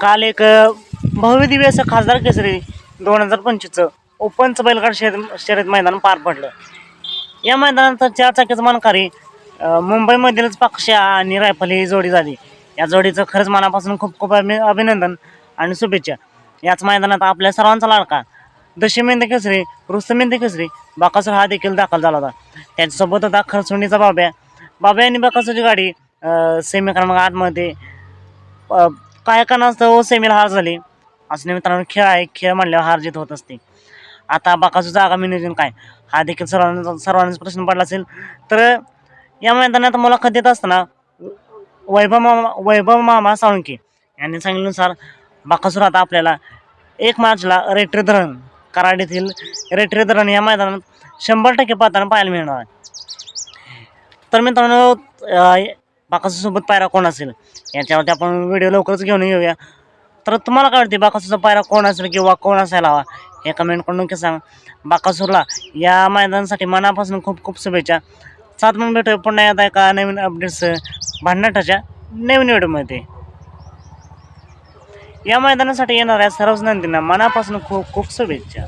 काल एक भव्यदिव्य भव्य दिव्य असं खासदार केसरी दोन हजार पंचवीसचं ओपनचं बैलगाड शर्यत शर्यत मैदान पार पडलं. या मैदानात चार चाकीचं मानकारी मुंबईमधीलच पक्षा आणि रायफल ही जोडी झाली. या जोडीचं खरंच मनापासून खूप खूप अभि अभिनंदन आणि शुभेच्छा. याच मैदानात आपल्या सर्वांचा लाडका दशमेंद केसरी रुस्तमेंद केसरी बाकासूर हा देखील दाखल झाला होता. त्यांच्यासोबत होता खरसुंडीचा बाब्या. बाब्या आणि बाकासूरची गाडी सेमी क्रमांक आठमध्ये काय का नसतं सेमीला हार झाली. असं मित्रांनो खेळ आहे. खेळ म्हणल्यावर हार जीत होत असते. आता बाकासूरचं आगामी नियोजन काय? हा देखील सर्वांना सर्वांनाच प्रश्न पडला असेल. तर या मैदानात मुलाखत देत असताना वैभव मामा वैभव मामा साळुंके यांनी सांगितल्यानुसार बाकासूर आता आपल्याला एक मार्चला रेट्रे धरण कराड येथील रेट्रे धरण या मैदानात शंभर टक्के पाहताना पाहायला मिळणार आहे. तर मित्रांनो बाकासूसोबत पायरा कोण असेल? याच्यावरती आपण व्हिडिओ लवकरच घेऊन येऊया. तर तुम्हाला काय वाटते बाकासूचा पायरा कोण असेल किंवा कोण असायला हवा? हे कमेंट करून नक्की सांगा. बाकासूरला या मैदानासाठी मनापासून खूप खूप शुभेच्छा. सात म्हणून भेटूया. पुन्हा एकदा एका नवीन अपडेट्स भांडणाटाच्या नवीन व्हिडिओमध्ये या मैदानासाठी येणाऱ्या सर्वच नंदींना मनापासून खूप खूप शुभेच्छा.